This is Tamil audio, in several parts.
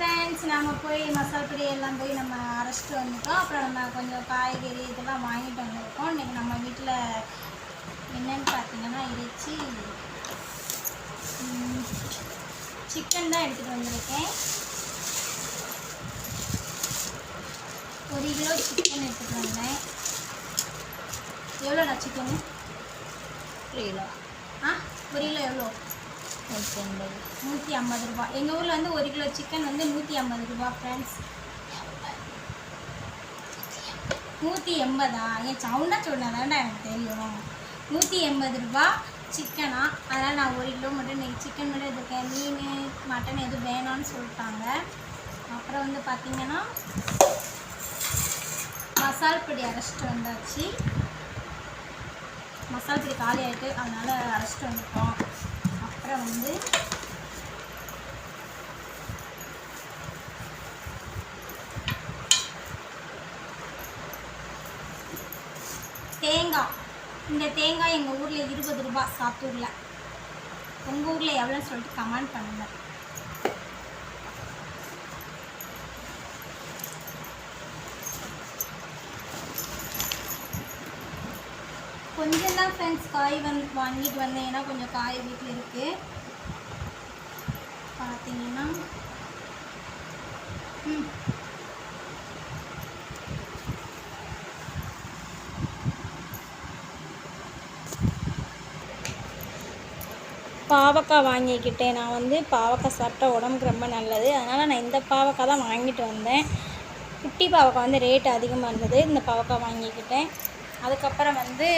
ஃப்ரெண்ட்ஸ் நம்ம போய் மசாலா பொடி எல்லாம் போய் நம்ம அரைச்சிட்டு வந்துட்டோம். அப்புறம் நம்ம கொஞ்சம் காய்கறி இதெல்லாம் வாங்கிட்டு வந்திருக்கோம். இன்றைக்கி நம்ம வீட்டில் என்னன்னு பார்த்தீங்கன்னா இறைச்சி சிக்கன் தான் எடுத்துகிட்டு வந்திருக்கேன். ஒரு கிலோ சிக்கன் எடுத்துகிட்டு வந்தேன். எவ்வளோடா சிக்கனு ஒரு கிலோ. ஆ ஒரு கிலோ எவ்வளோ? நூற்றி ஐம்பது. நூற்றி ஐம்பது ரூபா. எங்கள் ஊரில் வந்து ஒரு கிலோ சிக்கன் வந்து நூற்றி ஐம்பது ரூபா ஃப்ரெண்ட்ஸ் நூற்றி எண்பதா? என் சவுண்டாக சொன்னதாண்டா எனக்கு தெரியும். நூற்றி எண்பது ரூபா சிக்கனா அதனால் நான் ஒரு கிலோ மட்டும் இன்றைக்கி சிக்கன் மட்டும் எடுத்துருக்கேன். மீன் மட்டன் எதுவும் வேணாம்னு சொல்லிட்டாங்க. அப்புறம் வந்து பார்த்திங்கன்னா மசால் பொடி அரைச்சிட்டு வந்தாச்சு. மசால் பொடி காலி ஆகிட்டு அதனால் அரைச்சிட்டு வந்துட்டோம். அதுக்கப்புறம் வந்து தேங்காய். இந்த தேங்காய் எங்கள் ஊரில் இருபது ரூபாய் சாத்தூரில். உங்கள் ஊரில் எவ்வளோ சொல்லிட்டு கமெண்ட் பண்ணுங்கள் கொஞ்சம் தான் ஃப்ரெண்ட்ஸ் காய் வந்து வாங்கிட்டு வந்தேன். ஏன்னா கொஞ்சம் காய் வீட்டில் இருக்குது பார்த்தீங்கன்னா ம். பாவக்காய் வாங்கிக்கிட்டேன். நான் வந்து பாவக்காய் சாப்பிட்டா உடம்புக்கு ரொம்ப நல்லது. அதனால் நான் இந்த பாவக்காய் தான் வாங்கிட்டு வந்தேன். குட்டி பாவக்காய் வந்து ரேட் அதிகமாக இருந்தது. இந்த பாவக்காய் வாங்கிக்கிட்டேன். அதுக்கப்புறம் வந்து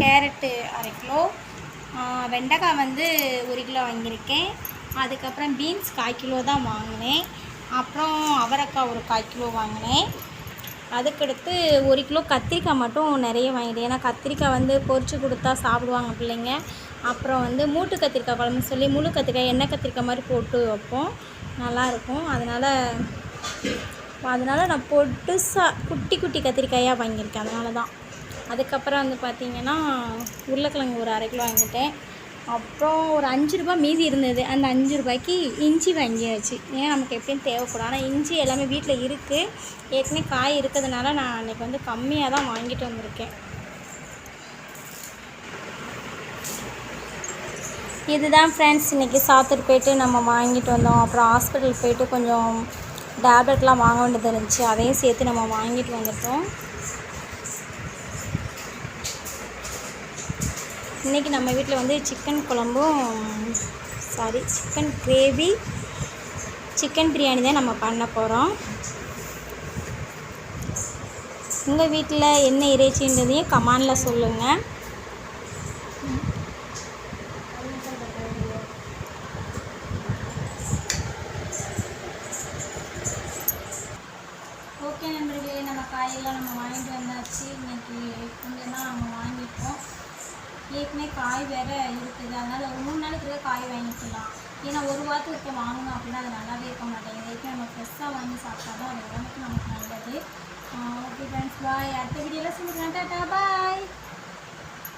கேரட்டு அரை கிலோ வெண்டைக்காய் வந்து ஒரு கிலோ வாங்கியிருக்கேன். அதுக்கப்புறம் பீன்ஸ் கால் கிலோ தான் வாங்கினேன். அப்புறம் அவரைக்காய் ஒரு கால் கிலோ வாங்கினேன். அதுக்கடுத்து ஒரு கிலோ கத்திரிக்காய் மட்டும் நிறைய வாங்கிட்டேன். ஏன்னா கத்திரிக்காய் வந்து பொறிச்சு கொடுத்தா சாப்பிடுவாங்க பிள்ளைங்க. அப்புறம் வந்து மூட்டு கத்திரிக்காய் குழம்பு சொல்லி முழு கத்திரிக்காய் எண்ணெய் கத்திரிக்காய் மாதிரி போட்டு வைப்போம். நல்லாயிருக்கும் அதனால் அதனால் நான் பொட்டுசாக குட்டி குட்டி கத்திரிக்காயாக வாங்கியிருக்கேன். அதனால தான். அதுக்கப்புறம் வந்து பார்த்திங்கன்னா உருளைக்கிழங்கு ஒரு அரை கிலோ வாங்கிட்டேன். அப்புறம் ஒரு அஞ்சு ரூபாய் மீதி இருந்தது. அந்த அஞ்சு ரூபாய்க்கு இஞ்சி வாங்கியாச்சு. ஏன் நமக்கு எப்படியும் தேவைப்படும். ஆனால் இஞ்சி எல்லாமே வீட்டில் இருக்குது ஏற்கனவே காய் இருக்கிறதுனால நான் அன்றைக்கி வந்து கம்மியாக தான் வாங்கிட்டு வந்திருக்கேன். இதுதான் ஃப்ரெண்ட்ஸ் இன்றைக்கி சாத்தூர் போயிட்டு நம்ம வாங்கிட்டு வந்தோம். அப்புறம் ஹாஸ்பிட்டல் போயிட்டு கொஞ்சம் டேப்லெட்லாம் வாங்க வேண்டியது இருந்துச்சு. அதையும் சேர்த்து நம்ம வாங்கிட்டு வந்துட்டோம். இன்றைக்கி நம்ம வீட்டில் வந்து சிக்கன் குழம்பும் sorry chicken gravy chicken biryani தான் நம்ம பண்ண போகிறோம் உங்கள் வீட்டில் என்ன இறைச்சின்றதையும் கமாண்டில் சொல்லுங்கள் ஓகே நண்பர்களே நம்ம காயெல்லாம் நம்ம வாங்கிட்டு வந்தாச்சு. இன்னைக்கு கொஞ்சமாக நம்ம வாங்கிப்போம். ஏற்கனவே காய் வேற இருக்குது. அதனால் ஒரு மூணு நாளைக்கு இருக்க காய் வாங்கிக்கலாம் ஏன்னா ஒரு வாரத்துக்கு இருக்க வாங்கணும் அப்படின்னா அது நல்லாவே இருக்க மாட்டேங்குது. ஏற்கனவே நம்ம ஃப்ரெஷ்ஷாக வாங்கி சாப்பிட்டா தான் அது உடம்புக்கு நமக்கு நல்லது. ஓகே ஃப்ரெண்ட்ஸ் பாய் அடுத்த வீடியோவில் சொல்லுங்கள் டாட்டா பாய்